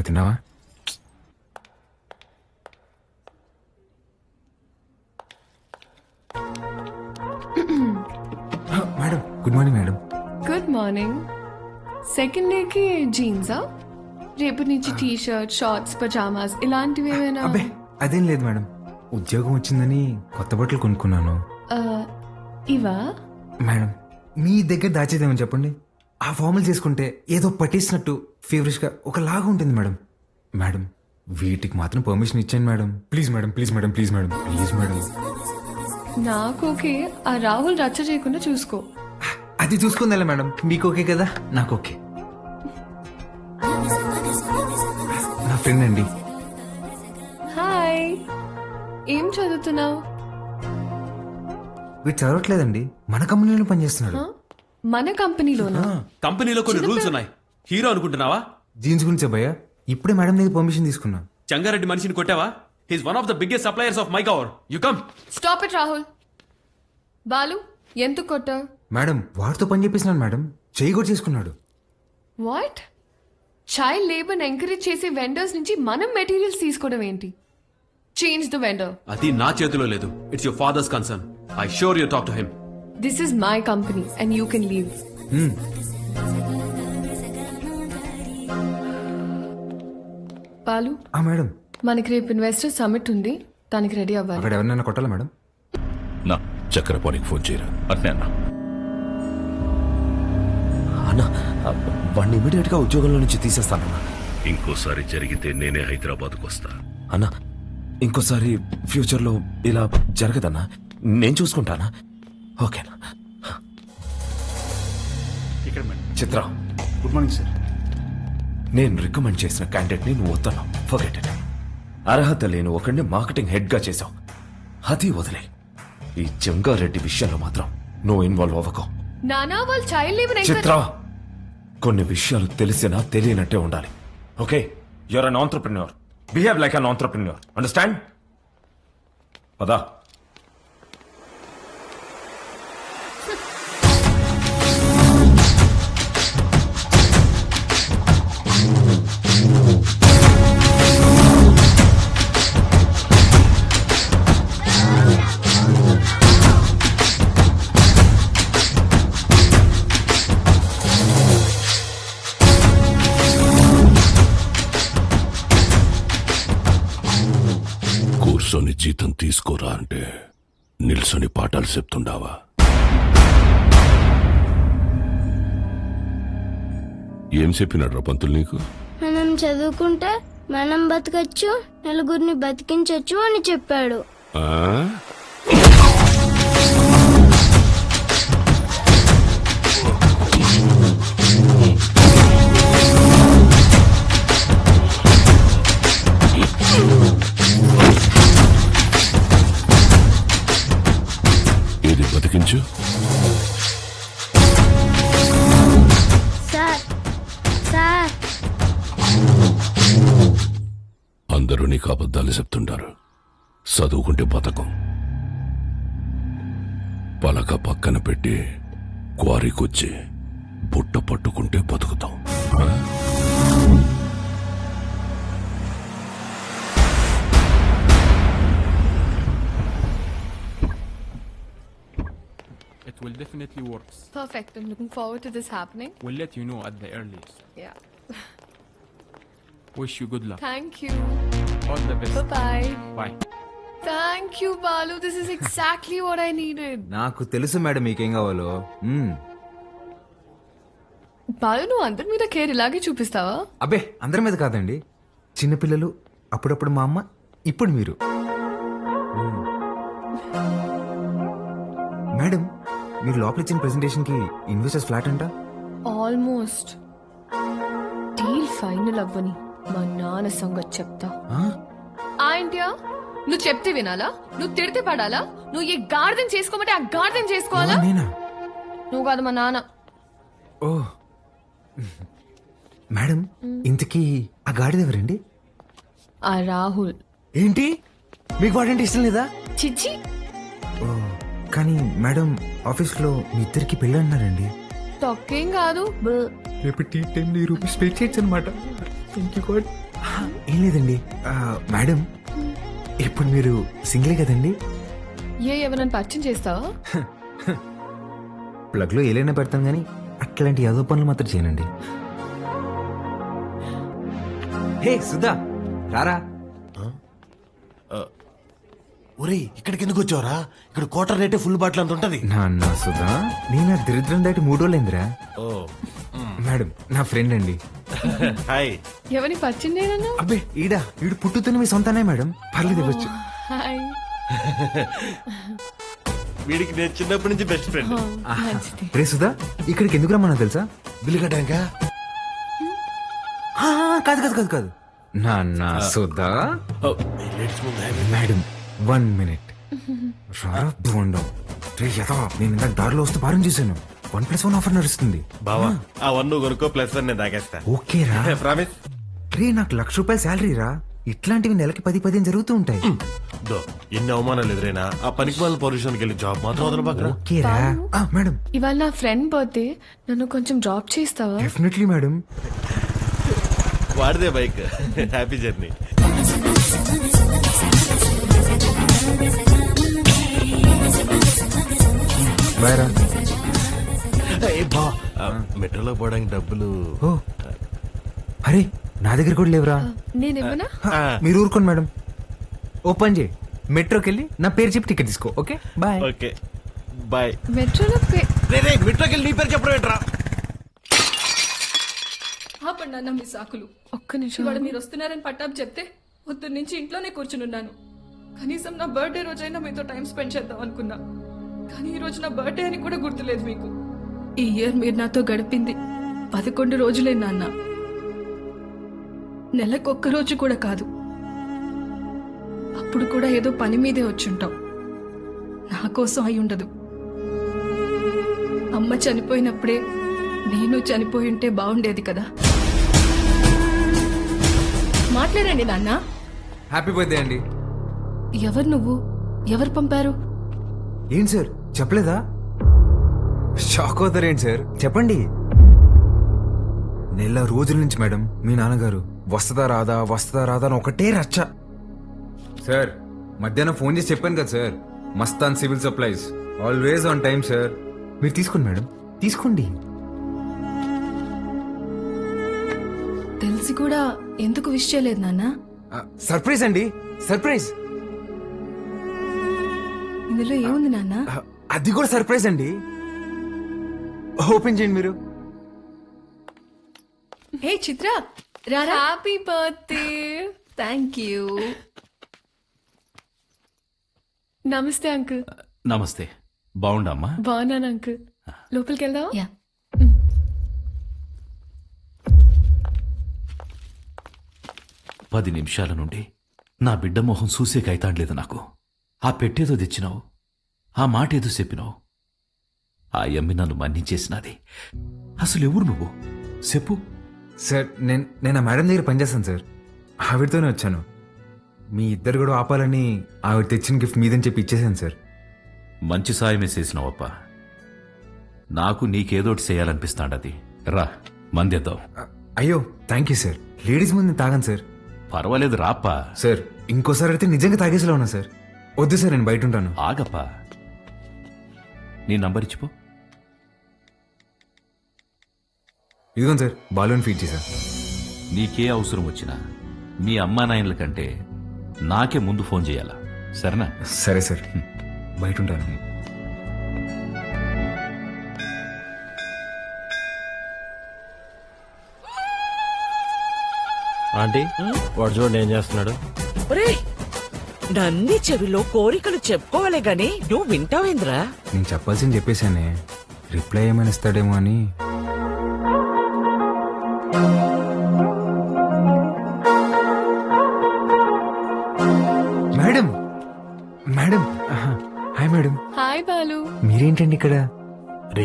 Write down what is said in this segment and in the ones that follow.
చేస్తున్నా తిన్నావా? Madam good morning madam. Good morning second డేకి జీన్సా రేపు నుంచి టీ షర్ట్ షార్ట్స్ పజామాస్ ఇలాంటివి ఏమైనా? అబ్బే అదేం లేదు మేడం. ఉద్యోగం వచ్చిందని కొత్త బట్టలు కొనుక్కున్నాను. ఇవా? మేడం మీ దగ్గర దాచేదేమని చెప్పండి. ఆ ఫార్మల్ చేసుకుంటే ఏదో పట్టేసినట్టు ఫేవరెట్గా ఒకలాగా ఉంటుంది మేడం. మేడం వీటికి మాత్రం పర్మిషన్ ఇచ్చాను madam. Please madam please madam please madam please madam. నాకు ఓకే. ఆ రాహుల్ రచ్చ చేయకుండా చూసుకో. అది చూసుకుందా మేడం. మీకు ఓకే కదా? నాకు ఓకే. నా ఫ్రెండ్ అండి. హాయ్. ఏం చదువుతున్నావు? వీడు చదవట్లేదండి. మన కంపెనీలో పనిచేస్తున్నాడు మన కంపెనీలోనా? కంపెనీలో కొన్ని రూల్స్ ఉన్నాయి. హీరో అనుకుంటున్నావా? జీన్స్ గురించి భయ్యా ఇప్పుడే మేడం దగ్గర పర్మిషన్ తీసుకున్నా. చంగారెడ్డి మనిషిని కొట్టావా? He's one of the biggest suppliers of my cover you come stop it Rahul Balu ఎంత కొట్ట మేడం వాడితో పని చేపిస్తున్నాను మేడం. చేయి కూడా చేసుకున్నాడు. వాట్ చైల్డ్ లేబర్ ఎంకరేజ్ చేసే వెండర్స్ నుంచి మనం మెటీరియల్స్ తీసుకోవడం ఏంటి? చేంజ్ ద వెండర్ అది నా చేతిలో లేదు. It's your father's concern I sure you talk to him this is my company and you can leave ఆ మేడం. మనకి రేపు ఇన్వెస్టర్ సమిట్ ఉంది. దానికి రెడీ అవ్వాలి. అక్కడ ఎవరినైనా కొట్టాలా మేడం? నా చక్రపాణికి ఫోన్ చేయరా? అట్నే అన్నా. అన్న వాడిని ఇమీడియట్గా ఉద్యోగంలో నుంచి తీసేస్తానన్నా ఇంకోసారి జరిగితే నేనే హైదరాబాద్కు వస్తా. అన్న ఇంకోసారి ఫ్యూచర్లో ఇలా జరగదన్నా. నేను చూసుకుంటానా? ఓకేనా? చిత్ర. Good morning sir. నేను రికమెండ్ చేసిన క్యాండిడేట్ని నువ్వు వద్దన్నావు. ఫర్గెట్ ఇట్ అర్హత లేని ఒకడిని మార్కెటింగ్ హెడ్గా చేశావు. అది వదిలే. ఈ జంగారెడ్డి విషయంలో మాత్రం నువ్వు ఇన్వాల్వ్ అవ్వకు. నానా వాళ్ళు చైల్డ్ లేబర్ చిత్ర కొన్ని విషయాలు తెలిసినా తెలియనట్టే ఉండాలి. Okay? You're an entrepreneur behave like an entrepreneur understand పదా. జీతం తీసుకోరా అంటే నిల్సొని పాఠాలు చెప్తుండావా? ఏం చెప్పినాడ్రా పంతులు నీకు? మనం చదువుకుంటే మనం బతకచ్చు నలుగురిని బతికించవచ్చు అని చెప్పాడు. ఆ? పలక పక్కన పెట్టి క్వారీకొచ్చి బుట్ట పట్టుకుంటే బతుకుతాం? It will definitely work. Perfect I'm looking forward to this happening We'll let you know at the earliest. Yeah Wish you good luck. Thank you All the best. Bye Bye. Thank you Balu this is exactly what I needed నాకు తెలుసు madam మీకేం కావాలో. మ్మ్. బాలు నువ్వు అందరి మీద care ఇలాగే చూపిస్తావా? అబ్బే అందరి మీద కాదండి. చిన్నపిల్లలు అప్పుడప్పుడు మా అమ్మ ఇప్పుడు మీరు. మ్మ్. మేడం మీరు లోపల ఇచ్చిన ప్రెజెంటేషన్కి ఇన్వెస్టర్స్ ఫ్లాట్ అంట? ఆల్మోస్ట్ డీల్ ఫైనల్ అవ్వని మా నాన్న సంగతి చెప్తా. ఆ? ఆంటియా నువ్వు చెప్తే వినాలా? నువ్వు తిడితే పడాలా? నువ్వు ఏ గార్డెన్ చేసుకోమంటే ఆ గార్డెన్ చేసుకోవాలా? నేనా? నువ్వు కాదు మా నాన్న. ఓ. మేడం ఇంతకీ ఆ గాడిద ఎవరండి? ఆ రాహుల్. ఏంటి? మీకు వాడంటే ఇష్టం లేదా? చిచ్చి. ఓ కానీ మేడం ఆఫీస్లో మీ ఇద్దరికి పెళ్ళి అన్నారండి తొక్కేం కాదు. రేపు టీ టెన్ రూపీస్ పే చేయొచ్చు అనమాట థ్యాంక్ యూ గాడ్ ఏం లేదండి. మేడం ఇప్పుడు మీరు సింగిలే కదండి? ఏ ఎవరైనా పరిచయం చేస్తావా? ప్లగ్లో ఏలైనా పెడతాం కానీ అట్లాంటి యాదో పనులు మాత్రం చేయనండి. హే సుధా రారా? ఒరేయ్ ఇక్కడికి ఎందుకు వచ్చావరా? ఇక్కడ క్వార్టర్ రేటే ఫుల్ బాటిల్ అంత ఉంటది. నాన్న సుధా నేను ఆ దరిద్రం దాటి మూడు రోజులైందిరా ఓ మేడం నా ఫ్రెండ్ అండి. హాయ్. ఎవరిని పరిచయం చేయనన్నా అబ్బే ఈడా ఈడు పుట్టుతున్న మీ సొంతనే మేడం. పర్లేదు ఇవ్వచ్చు. హాయ్. వీడికి నేను చిన్నప్పటి నుంచి బెస్ట్ ఫ్రెండ్ మంచిది. రే సుధా ఇక్కడికి ఎందుకు రమ్మన్నా తెలుసా? బిల్లు కట్టాక కాదు కాదు కాదు కాదు. నాన్న సుధా. మేడం వన్ మినిట్ రారా బోండం రే యథా నేను ఇందాక దారిలో వస్తూ భారం చేశాను. వన్ ప్లస్ వన్ ఆఫర్ నడుస్తుంది. బావా ఆ. వన్ కొనుక్కో ప్లస్ వన్ నేను తాగేస్తా. ఓకే రా ప్రామిస్ రే నాకు లక్ష రూపాయల శాలరీ రా. ఇట్లాంటివి నెలకి పది పదిహేను జరుగుతూ ఉంటాయి. దో ఎన్ని అవమానాలు ఎదురైనా ఆ పనికి వాళ్ళ పొల్యూషన్కి వెళ్ళి జాబ్ మాత్రం వదల పక్కన ఓకే రా ఆ, మేడం. ఇవాళ నా ఫ్రెండ్ బర్త్డే నన్ను కొంచెం డ్రాప్ చేస్తావా డెఫినెట్లీ మేడం. వాడిదే బైక్ హ్యాపీ జర్నీ బాయ్ రా. మెట్రోలో పోవడానికి డబ్బులు ఓ. అరే నా దగ్గర కూడా లేవురా. నేను ఇవ్వనా హ, మీరు ఊరుకోండి మేడం. ఓ పని చేయి. మెట్రోకి వెళ్ళి నా పేరు చెప్పి టికెట్ తీసుకో ఓకే? బాయ్. ఓకే. బాయ్. మెట్రోలో మెట్రోకి వెళ్ళి నీ పేరు చెప్పడం ఏంట్రా? ఆపండి అన్న మీ సాకులు. ఒక్క నిమిషం. ఇవాళ మీరు వస్తున్నారని పట్టాపు చెప్తే పొద్దున్న నుంచి ఇంట్లోనే కూర్చునున్నాను. కనీసం నా బర్త్డే రోజైనా మీతో టైం స్పెండ్ చేద్దాం అనుకున్నా. కానీ ఈ రోజు నా బర్త్డే అని కూడా గుర్తులేదు మీకు. ఈ ఇయర్ మీరు నాతో గడిపింది పదకొండు రోజులే నాన్న. నెలకొక్క రోజు కూడా కాదు. అప్పుడు కూడా ఏదో పని మీదే వచ్చుంటాం నా కోసం అయి ఉండదు. అమ్మ చనిపోయినప్పుడే నేను చనిపోయి ఉంటే బాగుండేది కదా. మాట్లాడండి నాన్న. హ్యాపీ బర్త్డే అండి. ఎవరు నువ్వు? ఎవరు పంపారు? ఏంటి సార్? చెప్పలేదా? షాక్ అవుతారేంటి సార్? చెప్పండి. నెల రోజుల నుంచి మేడం మీ నాన్నగారు వస్తుందా రాదా వస్తుందా రాదా అని ఒకటే రచ్చ. సార్ మధ్యాహ్నం ఫోన్ చేసి చెప్పాను కదా sir. Mastan civil supplies. Always on time sir. మీరు తీసుకోండి మేడం తీసుకోండి. తెలిసి కూడా ఎందుకు విష్ చేయలేదు నాన్న? సర్ప్రైజ్ అండి సర్ప్రైజ్. ఇందులో ఏముంది నాన్న? అది కూడా సర్ప్రైజ్ అండి. ఓపెన్ చేయండి మీరు. హే చిత్ర రారా? హ్యాపీ బర్త్డే థ్యాంక్ యూ నమస్తే అంకుల్. నమస్తే. బాగుండమ్మా బాగున్నాను అంకుల్. లోపలికి వెళ్దావా యా. పది నిమిషాల నుండి నా బిడ్డ మొహం చూసే కైతాడలేదు నాకు. ఆ పెట్టేదో తెచ్చినావు. ఆ మాట ఏదో చెప్పినావు. ఆ యమ్మి నన్ను మన్నించేసినది. అసలు ఎవరు నువ్వు? చెప్పు. సార్ నేను నేను ఆ మేడం దగ్గర పనిచేస్తాను సార్. ఆవిడతోనే వచ్చాను. మీ ఇద్దరు కూడా ఆపాలని ఆవిడ తెచ్చిన గిఫ్ట్ మీదని చెప్పి ఇచ్చేసాను సార్. మంచి సాయమే చేసినావప్ప. నాకు నీకేదోటి చేయాలనిపిస్తాడది. రా మందేద్దాం. అయ్యో థ్యాంక్ యూ సార్. లేడీస్ ముందు తాగాను సార్. పర్వాలేదు రాప్పా. సార్ ఇంకోసారి అయితే నిజంగా తాగేసేలా ఉన్నా సార్. వద్దు సార్ నేను బయట ఉంటాను. ఆగప్పా. నీ నంబర్ ఇచ్చిపో. ఇదిగోండి సార్ బాలూన్ ఫీట్ చేశాను నీకే అవసరం వచ్చినా మీ అమ్మా నాయనల కంటే నాకే ముందు ఫోన్ చేయాలా? సరేనా? సరే సార్. బయట ఉంటాను ఆంటీ వాడు చూడండి ఏం చేస్తున్నాడు. ఒరేయ్ నన్ని చెవిలో కోరికలు చెప్పుకోవాలే గాని నువ్వు వింటావేంద్రా? నేను చెప్పాల్సింది చెప్పేశానే. రిప్లై ఏమైనా ఇస్తాడేమో అని మీరేంటండి ఇక్కడ? రే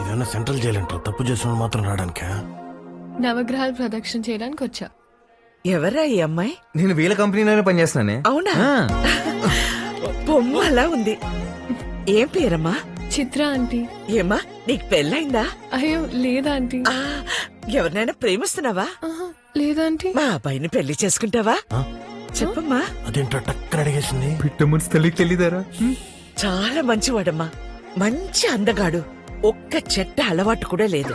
ఇదన్నా సెంట్రల్ జైలు అంటారు తప్పు చేసిన మమాత్రం రావడానికా? నవగ్రహాలు ప్రదక్షిణ చేయడానికి వచ్చా. ఎవరా ఈ అమ్మాయి? నేను వీళ్ళ కంపెనీలోనే పనిచేస్తున్నానే. అవునా? బొమ్మ అలా ఉంది. ఏం పేరమ్మా? చిత్ర ఆంటీ. ఏమ్మా నీకు పెళ్ళైందా? అయ్యో లేదా ఆంటీ. ఆ, ఎవరినైనా ప్రేమిస్తున్నావా? ఆహా, లేదంటే మా అబ్బాయిని పెళ్ళి చేసుకుంటావా? చెప్పమ్మా. అదేంటో టక్కన అడిగేసింది? పిట్ట మనసు తల్లికి తెలీదారా? చాలా మంచివాడమ్మా. మంచి అందగాడు. ఒక్క చెట్ట అలవాటు కూడా లేదు.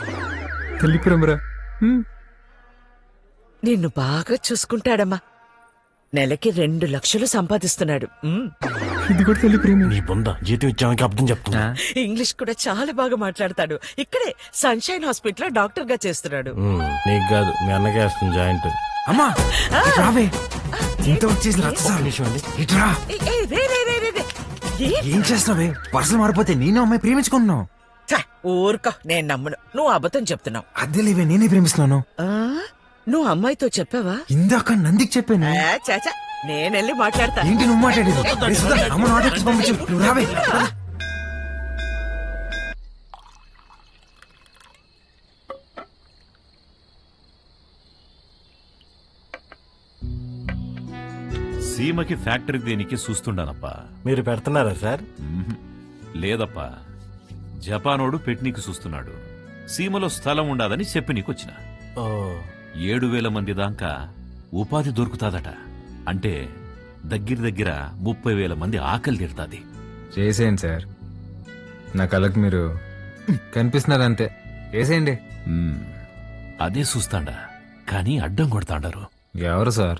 నిన్ను బాగా చూసుకుంటాడమ్మా. నెలకి రెండు లక్షలు సంపాదిస్తున్నాడు. ఉమ్. ఇది కూడా తల్లి ప్రేమ. నీ బొంద. జీతం ఇచ్చామకి అర్థం చెప్తున్నా. ఇంగ్లీష్ కూడా చాలా బాగా మాట్లాడతాడు. ఇక్కడే సన్షైన్ హాస్పిటల్లో డాక్టర్గా చేస్తున్నాడు. ఉమ్, నీకు కాదు మీ అన్నకే వేస్తుంది జాయింట్. అమ్మా! ఇటు రావే. ఇంత వచ్చేసి రచ్చసాలు ఇట్రా ఏ, ఏ, రే, రే, రే, రే, రే. ఏ? చేస్తున్నావే? పర్సలు మారిపోతే నేను అమ్మాయి ప్రేమించుకుంటున్నావు. ఊరుకో నేను నమ్మను. నువ్వు అబద్ధం చెప్తున్నావు. అద్దె లేవే నేనే ప్రేమిస్తున్నాను. ఆ? నువ్వు అమ్మాయితో చెప్పావా? ఇందాక నందికి చెప్పాను. చాచా నేనెళ్ళి మాట్లాడతా. ఏంటి నువ్వు మాట్లాడేది? అమ్మ నాట్ ఎక్కి పంపించు. నువ్వు రావే. సీమకి ఫ్యాక్టరీ దేనికి చూస్తుండానప్పా మీరు పెడుతున్నారా సార్? మ్మ్. లేదప్పా. జపానోడు పెట్నీకి చూస్తున్నాడు సీమలో స్థలం ఉండదని చెప్పి నీకొచ్చిన. ఓ. ఏడు వేల మంది దాకా ఉపాధి దొరుకుతాదట. అంటే దగ్గర దగ్గర ముప్పై వేల మంది ఆకలి తీరుతాది. చేసేయండి సార్. నా కళ్ళకి మీరు కనిపిస్తున్నారు అంతే చేసేయండి. మ్మ్. అదే చూస్తాండా కానీ అడ్డం కొడతాండారు. ఎవరు సార్?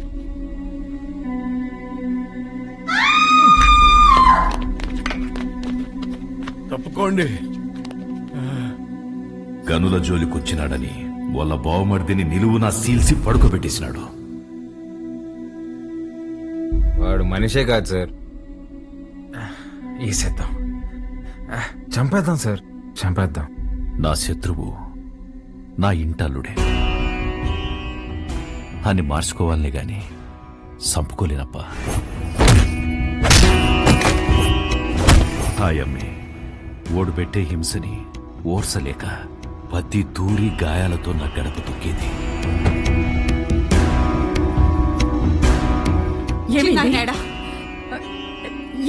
తప్పుకోండి. గనుల జోలికొచ్చినాడని వాళ్ళ బావమర్దిని నిలువునా సీల్సి పడుకోబెట్టేసినాడు. వాడు మనిషే కాదు సార్. వేసేద్దాం చంపేద్దాం సార్. చంపేద్దాం. నా శత్రువు నా ఇంటల్లుడే. అని మార్చుకోవాలనే గాని సంపుకోలేనప్పా. హాయమ్మే ఓడు పెట్టే హింసని ఓర్సలేక పత్తి దూరి గాయాలతో నా గడప తొక్కేది. చిన్నాయనేడా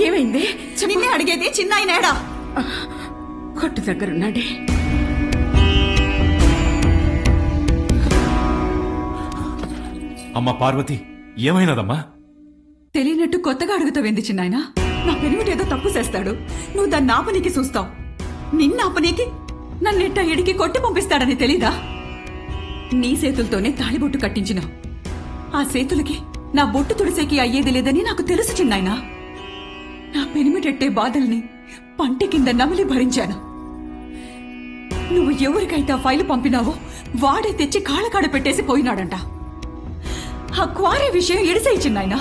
ఏమైంది? నిన్నే అడిగేది చిన్నాయనేడా కొట్టు దగ్గరున్నాడే. అమ్మ పార్వతి ఏమైనదమ్మా? తెలియనట్టు కొత్తగా అడుగుతావేంది చిన్నాయన? నా పెనిమిటేదో తప్పు చేస్తాడు. నువ్వు దాన్ని ఆపనీకి చూస్తావు. నిన్న ఆపనీకి? నన్ను నన్నెట్ట ఎడికి కొట్టి పంపిస్తాడని తెలీదా? నీ సేతులతోనే తాళిబొట్టు కట్టించినావు ఆ సేతులకి నా బొట్టు తుడిసేకి అయ్యేది లేదని నాకు తెలుసు చిన్నాయన. నా పెనిమిటెట్టే బాధల్ని పంట కింద నమిలి భరించాను. నువ్వు ఎవరికైతే ఆ ఫైలు పంపినావో వాడే తెచ్చి కాళ్ళకాడ పెట్టేసి పోయినాడంట. ఆ క్వారీ విషయం ఎడిసే చిన్నాయనా.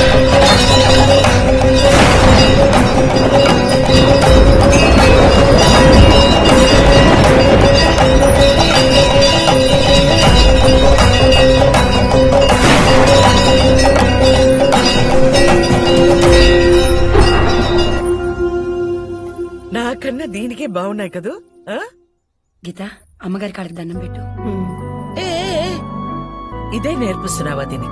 పెట్టు ఇదే నేర్పిస్తున్నావా దీనికి?